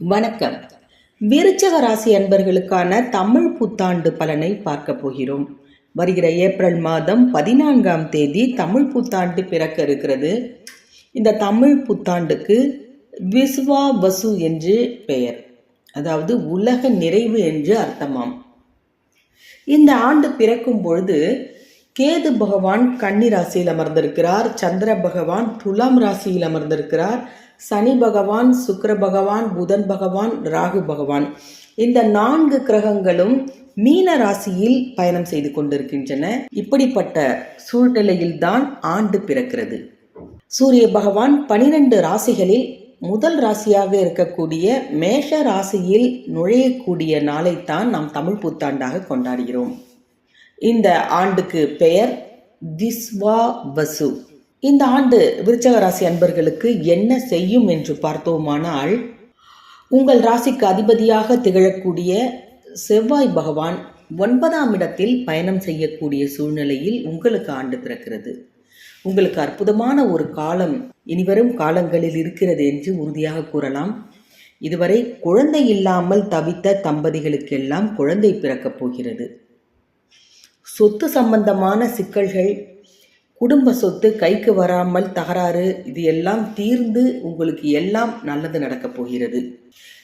வணக்கம். விருச்சக ராசி அன்பர்களுக்கான தமிழ் புத்தாண்டு பலனை பார்க்க போகிறோம். வருகிற ஏப்ரல் மாதம் பதினான்காம் தேதி தமிழ் புத்தாண்டு பிறக்க இருக்கிறது. இந்த தமிழ் புத்தாண்டுக்கு விஸ்வா வசு என்று பெயர். அதாவது உலக நிறைவு என்று அர்த்தமாம். இந்த ஆண்டு பிறக்கும் பொழுது கேது பகவான் கன்னி ராசியில் அமர்ந்திருக்கிறார் சந்திர பகவான் துலாம் ராசியில் அமர்ந்திருக்கிறார் சனி பகவான் சுக்கர பகவான் புதன் பகவான் ராகு பகவான். இந்த நான்கு கிரகங்களும் மீன ராசியில் பயணம் செய்து கொண்டிருக்கின்றன. இப்படிப்பட்ட சூழ்நிலையில்தான் ஆண்டு பிறக்கிறது. சூரிய பகவான் பனிரெண்டு ராசிகளில் முதல் ராசியாக இருக்கக்கூடிய மேஷ ராசியில் நுழையக்கூடிய நாளைத்தான் நாம் தமிழ் புத்தாண்டாக கொண்டாடுகிறோம். இந்த ஆண்டுக்கு பெயர் திஸ்வா வசு இந்த ஆண்டு விருச்சக ராசி அன்பர்களுக்கு என்ன செய்யும் என்று பார்த்தோமானால் உங்கள் ராசிக்கு அதிபதியாக திகழக்கூடிய செவ்வாய் பகவான் ஒன்பதாம் இடத்தில் பயணம் செய்யக்கூடிய சூழ்நிலையில் உங்களுக்கு ஆண்டு பிறக்கிறது. உங்களுக்கு அற்புதமான ஒரு காலம் இனிவரும் காலங்களில் இருக்கிறது என்று உறுதியாக கூறலாம். இதுவரை குழந்தை இல்லாமல் தவித்த தம்பதிகளுக்கெல்லாம் குழந்தை பிறக்கப் போகிறது. சொத்து சம்பந்தமான சிக்கல்கள் குடும்ப சொத்து கைக்கு வராமல் தகராறு இது எல்லாம் தீர்ந்து உங்களுக்கு எல்லாம் நல்லது நடக்கப் போகிறது.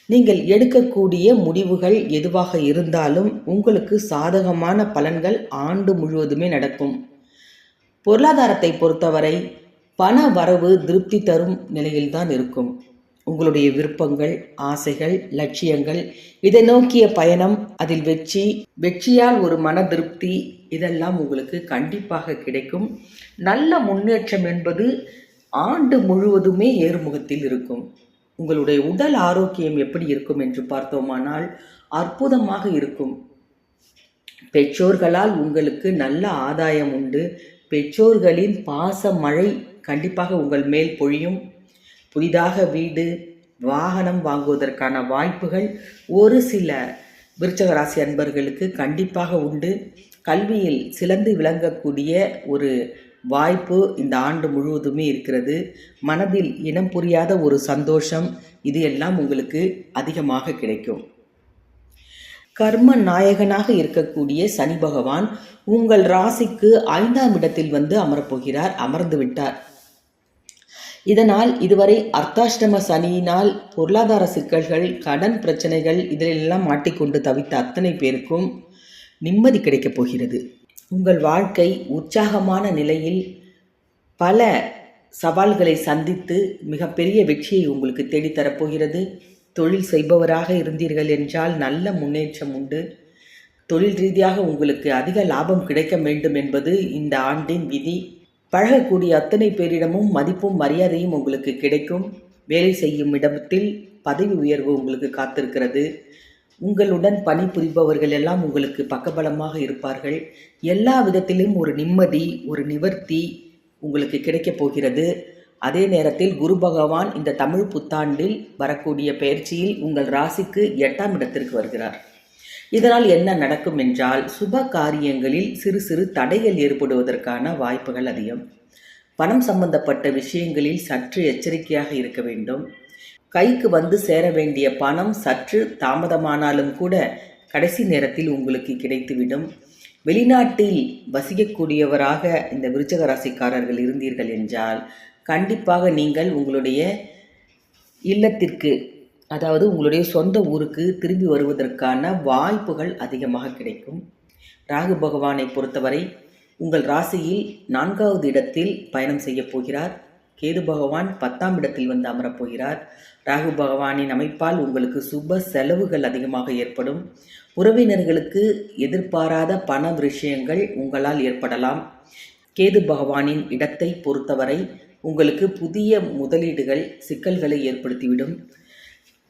நீங்கள் எடுக்கக்கூடிய முடிவுகள் எதுவாக இருந்தாலும் உங்களுக்கு சாதகமான பலன்கள் ஆண்டு முழுவதுமே நடக்கும். பொருளாதாரத்தை பொறுத்தவரை பண வரவு திருப்தி தரும் நிலையில்தான் இருக்கும். உங்களுடைய விருப்பங்கள் ஆசைகள் லட்சியங்கள் இதை நோக்கிய பயணம் அதில் வெற்றி வெற்றியால் ஒரு மன திருப்தி இதெல்லாம் உங்களுக்கு கண்டிப்பாக கிடைக்கும். நல்ல முன்னேற்றம் என்பது ஆண்டு முழுவதுமே ஏறுமுகத்தில் இருக்கும். உங்களுடைய உடல் ஆரோக்கியம் எப்படி இருக்கும் என்று பார்த்தோமானால் அற்புதமாக இருக்கும். பெற்றோர்களால் உங்களுக்கு நல்ல ஆதாயம் உண்டு. பெற்றோர்களின் பாச மழை கண்டிப்பாக உங்கள் மேல் பொழியும். புதிதாக வீடு வாகனம் வாங்குவதற்கான வாய்ப்புகள் ஒரு சில. விருச்சகராசி அன்பர்களுக்கு கண்டிப்பாக உண்டு. கல்வியில் சிறந்து விளங்கக்கூடிய ஒரு வாய்ப்பு இந்த ஆண்டு முழுவதுமே இருக்கிறது. மனதில் இனம் புரியாத ஒரு சந்தோஷம் இது எல்லாம் உங்களுக்கு அதிகமாக கிடைக்கும். கர்ம நாயகனாக இருக்கக்கூடிய சனி பகவான் உங்கள் ராசிக்கு ஐந்தாம் இடத்தில் வந்து அமரப்போகிறார் அமர்ந்து விட்டார். இதனால் இதுவரை அர்த்தாஷ்டம சனியினால் பொருளாதார சிக்கல்கள் கடன் பிரச்சனைகள் இதிலெல்லாம் மாட்டிக்கொண்டு தவித்த அத்தனை பேருக்கும் நிம்மதி கிடைக்கப் போகிறது. உங்கள் வாழ்க்கை உற்சாகமான நிலையில் பல சவால்களை சந்தித்து மிகப்பெரிய வெற்றியை உங்களுக்கு தேடித்தரப்போகிறது தொழில் செய்பவராக இருந்தீர்கள் என்றால் நல்ல முன்னேற்றம் உண்டு. தொழில் ரீதியாக உங்களுக்கு அதிக லாபம் கிடைக்க வேண்டும் என்பது இந்த ஆண்டின் விதி. பழகக்கூடிய அத்தனை பேரிடமும் மதிப்பும் மரியாதையும் உங்களுக்கு கிடைக்கும். வேலை செய்யும் இடத்தில் பதவி உயர்வு உங்களுக்கு காத்திருக்கிறது. உங்களுடன் பணிபுரிபவர்கள் எல்லாம் உங்களுக்கு பக்கபலமாக இருப்பார்கள். எல்லா விதத்திலும் ஒரு நிம்மதி ஒரு நிவர்த்தி உங்களுக்கு கிடைக்கப் போகிறது. அதே நேரத்தில் குரு பகவான் இந்த தமிழ் புத்தாண்டில் வரக்கூடிய பயிற்சியில் உங்கள் ராசிக்கு எட்டாம் இடத்திற்கு வருகிறார். இதனால் என்ன நடக்கும் என்றால் சுப காரியங்களில் சிறு சிறு தடைகள் ஏற்படுவதற்கான வாய்ப்புகள் அதிகம். பணம் சம்பந்தப்பட்ட விஷயங்களில் சற்று எச்சரிக்கையாக இருக்க வேண்டும். கைக்கு வந்து சேர வேண்டிய பணம் சற்று தாமதமானாலும் கூட கடைசி நேரத்தில் உங்களுக்கு கிடைத்துவிடும். வெளிநாட்டில் வசிக்கக்கூடியவராக இந்த விருச்சக ராசிக்காரர்கள் இருந்தீர்கள் என்றால் கண்டிப்பாக நீங்கள் உங்களுடைய இல்லத்திற்கு அதாவது உங்களுடைய சொந்த ஊருக்கு திரும்பி வருவதற்கான வாய்ப்புகள் அதிகமாக கிடைக்கும். ராகு பகவானை பொறுத்தவரை உங்கள் ராசியில் நான்காவது இடத்தில் பயணம் செய்ய போகிறார். கேது பகவான் பத்தாம் இடத்தில் வந்து அமரப்போகிறார் ராகு பகவானின் அமைப்பால் உங்களுக்கு சுப செலவுகள் அதிகமாக ஏற்படும். உறவினர்களுக்கு எதிர்பாராத பண விஷயங்கள் உங்களால் ஏற்படலாம். கேது பகவானின் இடத்தை பொறுத்தவரை உங்களுக்கு புதிய முதலீடுகள் சிக்கல்களை ஏற்படுத்திவிடும்.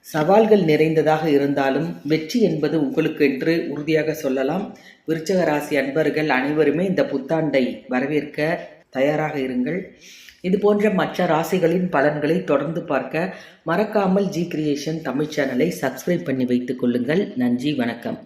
சவால்கள் நிறைந்ததாக இருந்தாலும் வெற்றி என்பது உங்களுக்கு என்று உறுதியாக சொல்லலாம். விருச்சக ராசி அன்பர்கள் அனைவருமே இந்த புத்தாண்டை வரவேற்க தயாராக இருங்கள். இது போன்ற மற்ற ராசிகளின் பலன்களை தொடர்ந்து பார்க்க மறக்காமல் ஜி கிரியேஷன் தமிழ் சேனலை சப்ஸ்கிரைப் பண்ணி வைத்துக் கொள்ளுங்கள். நன்றி வணக்கம்.